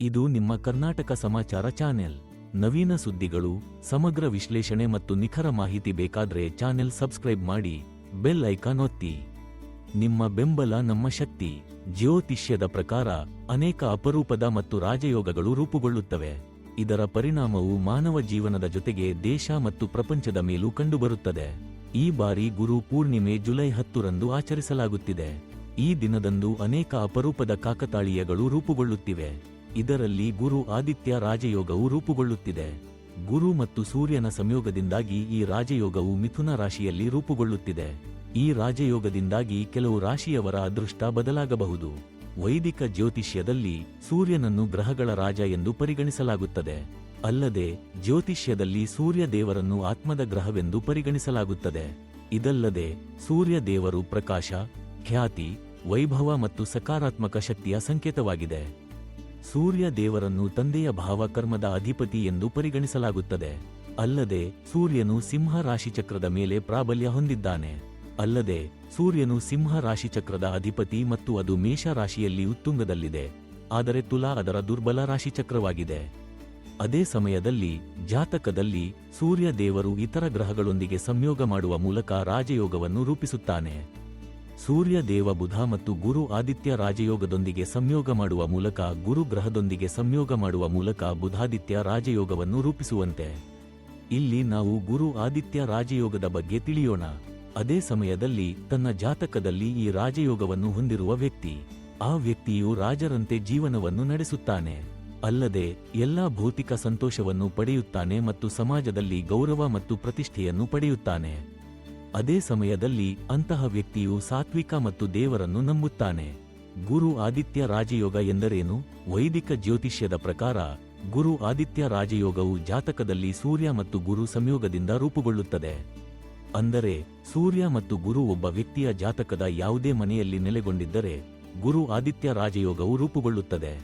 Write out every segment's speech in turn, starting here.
ಇದು ನಿಮ್ಮ ಕರ್ನಾಟಕ ಸಮಾಚಾರ ಚಾನೆಲ್. ನವೀನ ಸುದ್ದಿಗಳು, ಸಮಗ್ರ ವಿಶ್ಲೇಷಣೆ ಮತ್ತು ನಿಖರ ಮಾಹಿತಿ ಬೇಕಾದ್ರೆ ಚಾನೆಲ್ ಸಬ್ಸ್ಕ್ರೈಬ್ ಮಾಡಿ, ಬೆಲ್ ಐಕಾನ್ ಒತ್ತಿ. ನಿಮ್ಮ ಬೆಂಬಲ ನಮ್ಮ ಶಕ್ತಿ, ಜ್ಯೋತಿಷ್ಯದ ಪ್ರಕಾರ ಅನೇಕ ಅಪರೂಪದ ಮತ್ತು ರಾಜಯೋಗಗಳು ರೂಪುಗೊಳ್ಳುತ್ತವೆ. ಇದರ ಪರಿಣಾಮವು ಮಾನವ ಜೀವನದ ಜೊತೆಗೆ ದೇಶ ಮತ್ತು ಪ್ರಪಂಚದ ಮೇಲೂ ಕಂಡುಬರುತ್ತದೆ. ಈ ಬಾರಿ ಗುರು ಪೂರ್ಣಿಮೆ ಜುಲೈ ಹತ್ತರಂದು ಆಚರಿಸಲಾಗುತ್ತಿದೆ. ಈ ದಿನದಂದು ಅನೇಕ ಅಪರೂಪದ ಕಾಕತಾಳೀಯಗಳು ರೂಪುಗೊಳ್ಳುತ್ತಿವೆ. ಇದರಲ್ಲಿ ಗುರು ಆದಿತ್ಯ ರಾಜಯೋಗವು ರೂಪುಗೊಳ್ಳುತ್ತಿದೆ. ಗುರು ಮತ್ತು ಸೂರ್ಯನ ಸಂಯೋಗದಿಂದಾಗಿ ಈ ರಾಜಯೋಗವು ಮಿಥುನ ರಾಶಿಯಲ್ಲಿ ರೂಪುಗೊಳ್ಳುತ್ತಿದೆ. ಈ ರಾಜಯೋಗದಿಂದಾಗಿ ಕೆಲವು ರಾಶಿಯವರ ಅದೃಷ್ಟ ಬದಲಾಗಬಹುದು. ವೈದಿಕ ಜ್ಯೋತಿಷ್ಯದಲ್ಲಿ ಸೂರ್ಯನನ್ನು ಗ್ರಹಗಳ ರಾಜ ಎಂದು ಪರಿಗಣಿಸಲಾಗುತ್ತದೆ. ಅಲ್ಲದೆ, ಜ್ಯೋತಿಷ್ಯದಲ್ಲಿ ಸೂರ್ಯ ದೇವರನ್ನು ಆತ್ಮದ ಗ್ರಹವೆಂದು ಪರಿಗಣಿಸಲಾಗುತ್ತದೆ. ಇದಲ್ಲದೆ, ಸೂರ್ಯ ದೇವರು ಪ್ರಕಾಶ, ಖ್ಯಾತಿ, ವೈಭವ ಮತ್ತು ಸಕಾರಾತ್ಮಕ ಶಕ್ತಿಯ ಸಂಕೇತವಾಗಿದೆ. ಸೂರ್ಯ ದೇವರನ್ನು ತಂದೆಯ ಭಾವಕರ್ಮದ ಅಧಿಪತಿ ಎಂದು ಪರಿಗಣಿಸಲಾಗುತ್ತದೆ. ಅಲ್ಲದೆ, ಸೂರ್ಯನು ಸಿಂಹ ರಾಶಿಚಕ್ರದ ಮೇಲೆ ಪ್ರಾಬಲ್ಯ ಹೊಂದಿದ್ದಾನೆ. ಅಲ್ಲದೆ, ಸೂರ್ಯನು ಸಿಂಹ ರಾಶಿಚಕ್ರದ ಅಧಿಪತಿ ಮತ್ತು ಅದು ಮೇಷ ರಾಶಿಯಲ್ಲಿ ಉತ್ತುಂಗದಲ್ಲಿದೆ. ಆದರೆ ತುಲಾ ಅದರ ದುರ್ಬಲ ರಾಶಿಚಕ್ರವಾಗಿದೆ. ಅದೇ ಸಮಯದಲ್ಲಿ, ಜಾತಕದಲ್ಲಿ ಸೂರ್ಯ ದೇವರು ಇತರ ಗ್ರಹಗಳೊಂದಿಗೆ ಸಂಯೋಗ ಮಾಡುವ ಮೂಲಕ ರಾಜಯೋಗವನ್ನು ರೂಪಿಸುತ್ತಾನೆ. ಸೂರ್ಯ ದೇವ ಬುಧ ಮತ್ತು ಗುರು ಆದಿತ್ಯ ರಾಜಯೋಗದೊಂದಿಗೆ ಸಂಯೋಗ ಮಾಡುವ ಮೂಲಕ ಗುರು ಗ್ರಹದೊಂದಿಗೆ ಸಂಯೋಗ ಮಾಡುವ ಮೂಲಕ ಬುಧಾದಿತ್ಯ ರಾಜಯೋಗವನ್ನು ರೂಪಿಸುವಂತೆ. ಇಲ್ಲಿ ನಾವು ಗುರು ಆದಿತ್ಯ ರಾಜಯೋಗದ ಬಗ್ಗೆ ತಿಳಿಯೋಣ. ಅದೇ ಸಮಯದಲ್ಲಿ ತನ್ನ ಜಾತಕದಲ್ಲಿ ಈ ರಾಜಯೋಗವನ್ನು ಹೊಂದಿರುವ ವ್ಯಕ್ತಿ. ಆ ವ್ಯಕ್ತಿಯು ರಾಜರಂತೆ ಜೀವನವನ್ನು ನಡೆಸುತ್ತಾನೆ. ಅಲ್ಲದೆ ಎಲ್ಲಾ ಭೌತಿಕ ಸಂತೋಷವನ್ನು ಪಡೆಯುತ್ತಾನೆ ಮತ್ತು ಸಮಾಜದಲ್ಲಿ ಗೌರವ ಮತ್ತು ಪ್ರತಿಷ್ಠೆಯನ್ನು ಪಡೆಯುತ್ತಾನೆ. ಅದೇ ಸಮಯದಲ್ಲಿ ಅಂತಹ ವ್ಯಕ್ತಿಯು ಸಾತ್ವಿಕ ಮತ್ತು ದೇವರನ್ನು ನಂಬುತ್ತಾನೆ. ಗುರು ಆದಿತ್ಯ ರಾಜಯೋಗ ಎಂದರೇನು? ವೈದಿಕ ಜ್ಯೋತಿಷ್ಯದ ಪ್ರಕಾರ, ಗುರು ಆದಿತ್ಯ ರಾಜಯೋಗವು ಜಾತಕದಲ್ಲಿ ಸೂರ್ಯ ಮತ್ತು ಗುರು ಸಂಯೋಗದಿಂದ ರೂಪುಗೊಳ್ಳುತ್ತದೆ. ಅಂದರೆ, ಸೂರ್ಯ ಮತ್ತು ಗುರು ಒಬ್ಬ ವ್ಯಕ್ತಿಯ ಜಾತಕದ ಯಾವುದೇ ಮನೆಯಲ್ಲಿ ನೆಲೆಗೊಂಡಿದ್ದರೆ, ಗುರು ಆದಿತ್ಯ ರಾಜಯೋಗವು ರೂಪುಗೊಳ್ಳುತ್ತದೆ.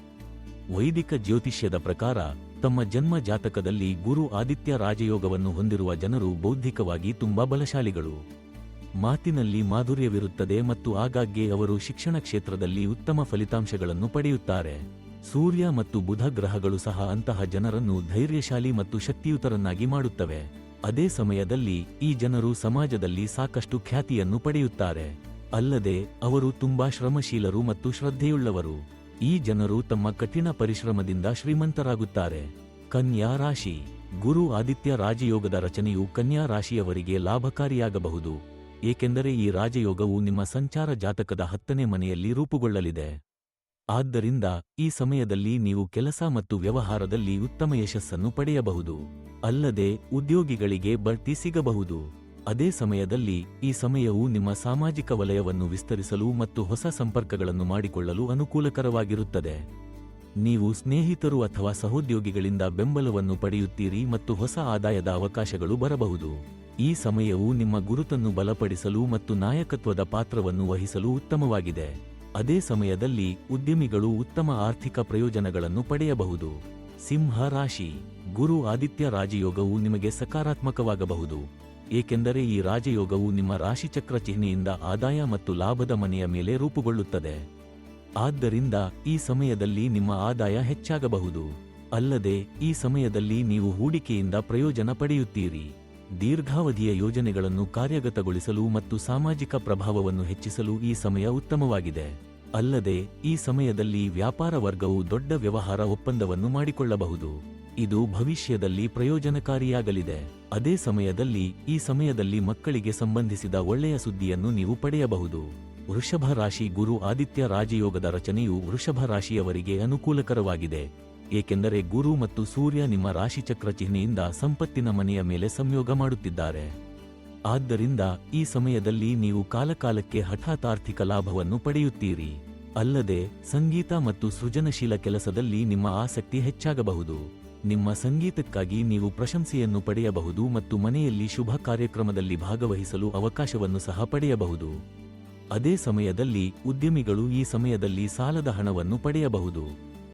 ವೈದಿಕ ಜ್ಯೋತಿಷ್ಯದ ಪ್ರಕಾರ ತಮ್ಮ ಜನ್ಮ ಜಾತಕದಲ್ಲಿ ಗುರು ಆದಿತ್ಯ ರಾಜಯೋಗವನ್ನು ಹೊಂದಿರುವ ಜನರು ಬೌದ್ಧಿಕವಾಗಿ ತುಂಬಾ ಬಲಶಾಲಿಗಳು. ಮಾತಿನಲ್ಲಿ ಮಾಧುರ್ಯವಿರುತ್ತದೆ ಮತ್ತು ಆಗಾಗ್ಗೆ ಅವರು ಶಿಕ್ಷಣ ಕ್ಷೇತ್ರದಲ್ಲಿ ಉತ್ತಮ ಫಲಿತಾಂಶಗಳನ್ನು ಪಡೆಯುತ್ತಾರೆ. ಸೂರ್ಯ ಮತ್ತು ಬುಧ ಗ್ರಹಗಳು ಸಹ ಅಂತಹ ಜನರನ್ನು ಧೈರ್ಯಶಾಲಿ ಮತ್ತು ಶಕ್ತಿಯುತರನ್ನಾಗಿ ಮಾಡುತ್ತವೆ. ಅದೇ ಸಮಯದಲ್ಲಿ ಈ ಜನರು ಸಮಾಜದಲ್ಲಿ ಸಾಕಷ್ಟು ಖ್ಯಾತಿಯನ್ನು ಪಡೆಯುತ್ತಾರೆ. ಅಲ್ಲದೆ, ಅವರು ತುಂಬಾ ಶ್ರಮಶೀಲರು ಮತ್ತು ಶ್ರದ್ಧೆಯುಳ್ಳವರು. ಈ ಜನರು ತಮ್ಮ ಕಠಿಣ ಪರಿಶ್ರಮದಿಂದ ಶ್ರೀಮಂತರಾಗುತ್ತಾರೆ. ಕನ್ಯಾ ರಾಶಿ. ಗುರು ಆದಿತ್ಯ ರಾಜಯೋಗದ ರಚನೆಯು ಕನ್ಯಾ ರಾಶಿಯವರಿಗೆ ಲಾಭಕಾರಿಯಾಗಬಹುದು. ಏಕೆಂದರೆ ಈ ರಾಜಯೋಗವು ನಿಮ್ಮ ಸಂಚಾರ ಜಾತಕದ ಹತ್ತನೇ ಮನೆಯಲ್ಲಿ ರೂಪುಗೊಳ್ಳಲಿದೆ. ಆದ್ದರಿಂದ ಈ ಸಮಯದಲ್ಲಿ ನೀವು ಕೆಲಸ ಮತ್ತು ವ್ಯವಹಾರದಲ್ಲಿ ಉತ್ತಮ ಯಶಸ್ಸನ್ನು ಪಡೆಯಬಹುದು. ಅಲ್ಲದೆ ಉದ್ಯೋಗಿಗಳಿಗೆ ಬಡ್ತಿ ಸಿಗಬಹುದು. ಅದೇ ಸಮಯದಲ್ಲಿ ಈ ಸಮಯವು ನಿಮ್ಮ ಸಾಮಾಜಿಕ ವಲಯವನ್ನು ವಿಸ್ತರಿಸಲು ಮತ್ತು ಹೊಸ ಸಂಪರ್ಕಗಳನ್ನು ಮಾಡಿಕೊಳ್ಳಲು ಅನುಕೂಲಕರವಾಗಿರುತ್ತದೆ. ನೀವು ಸ್ನೇಹಿತರು ಅಥವಾ ಸಹೋದ್ಯೋಗಿಗಳಿಂದ ಬೆಂಬಲವನ್ನು ಪಡೆಯುತ್ತೀರಿ ಮತ್ತು ಹೊಸ ಆದಾಯದ ಅವಕಾಶಗಳು ಬರಬಹುದು. ಈ ಸಮಯವು ನಿಮ್ಮ ಗುರುತನ್ನು ಬಲಪಡಿಸಲು ಮತ್ತು ನಾಯಕತ್ವದ ಪಾತ್ರವನ್ನು ವಹಿಸಲು ಉತ್ತಮವಾಗಿದೆ. ಅದೇ ಸಮಯದಲ್ಲಿ ಉದ್ಯಮಿಗಳು ಉತ್ತಮ ಆರ್ಥಿಕ ಪ್ರಯೋಜನಗಳನ್ನು ಪಡೆಯಬಹುದು. ಸಿಂಹ ರಾಶಿ, ಗುರು ಆದಿತ್ಯ ರಾಜಯೋಗವು ನಿಮಗೆ ಸಕಾರಾತ್ಮಕವಾಗಬಹುದು. ಏಕೆಂದರೆ ಈ ರಾಜಯೋಗವು ನಿಮ್ಮ ರಾಶಿಚಕ್ರ ಚಿಹ್ನೆಯಿಂದ ಆದಾಯ ಮತ್ತು ಲಾಭದ ಮನೆಯ ಮೇಲೆ ರೂಪುಗೊಳ್ಳುತ್ತದೆ. ಆದ್ದರಿಂದ ಈ ಸಮಯದಲ್ಲಿ ನಿಮ್ಮ ಆದಾಯ ಹೆಚ್ಚಾಗಬಹುದು. ಅಲ್ಲದೆ, ಈ ಸಮಯದಲ್ಲಿ ನೀವು ಹೂಡಿಕೆಯಿಂದ ಪ್ರಯೋಜನ ಪಡೆಯುತ್ತೀರಿ. ದೀರ್ಘಾವಧಿಯ ಯೋಜನೆಗಳನ್ನು ಕಾರ್ಯಗತಗೊಳಿಸಲು ಮತ್ತು ಸಾಮಾಜಿಕ ಪ್ರಭಾವವನ್ನು ಹೆಚ್ಚಿಸಲು ಈ ಸಮಯ ಉತ್ತಮವಾಗಿದೆ. ಅಲ್ಲದೆ, ಈ ಸಮಯದಲ್ಲಿ ವ್ಯಾಪಾರ ವರ್ಗವು ದೊಡ್ಡ ವ್ಯವಹಾರ ಒಪ್ಪಂದವನ್ನು ಮಾಡಿಕೊಳ್ಳಬಹುದು. ಇದು ಭವಿಷ್ಯದಲ್ಲಿ ಪ್ರಯೋಜನಕಾರಿಯಾಗಲಿದೆ. ಅದೇ ಸಮಯದಲ್ಲಿ, ಈ ಸಮಯದಲ್ಲಿ ಮಕ್ಕಳಿಗೆ ಸಂಬಂಧಿಸಿದ ಒಳ್ಳೆಯ ಸುದ್ದಿಯನ್ನು ನೀವು ಪಡೆಯಬಹುದು. ವೃಷಭ ರಾಶಿ ಗುರು ಆದಿತ್ಯ ರಾಜಯೋಗದ ರಚನೆಯು ವೃಷಭ ರಾಶಿಯವರಿಗೆ ಅನುಕೂಲಕರವಾಗಿದೆ. ಏಕೆಂದರೆ ಗುರು ಮತ್ತು ಸೂರ್ಯ ನಿಮ್ಮ ರಾಶಿಚಕ್ರ ಚಿಹ್ನೆಯಿಂದ ಸಂಪತ್ತಿನ ಮನೆಯ ಮೇಲೆ ಸಂಯೋಗ ಮಾಡುತ್ತಿದ್ದಾರೆ. ಆದ್ದರಿಂದ, ಈ ಸಮಯದಲ್ಲಿ ನೀವು ಕಾಲಕಾಲಕ್ಕೆ ಹಠಾತ್ ಆರ್ಥಿಕ ಲಾಭವನ್ನು ಪಡೆಯುತ್ತೀರಿ. ಅಲ್ಲದೆ, ಸಂಗೀತ ಮತ್ತು ಸೃಜನಶೀಲ ಕೆಲಸದಲ್ಲಿ ನಿಮ್ಮ ಆಸಕ್ತಿ ಹೆಚ್ಚಾಗಬಹುದು. ನಿಮ್ಮ ಸಂಗೀತಕ್ಕಾಗಿ ನೀವು ಪ್ರಶಂಸೆಯನ್ನು ಪಡೆಯಬಹುದು ಮತ್ತು ಮನೆಯಲ್ಲಿ ಶುಭ ಕಾರ್ಯಕ್ರಮದಲ್ಲಿ ಭಾಗವಹಿಸಲು ಅವಕಾಶವನ್ನು ಸಹ ಪಡೆಯಬಹುದು. ಅದೇ ಸಮಯದಲ್ಲಿ ಉದ್ಯಮಿಗಳು ಈ ಸಮಯದಲ್ಲಿ ಸಾಲದ ಹಣವನ್ನು ಪಡೆಯಬಹುದು.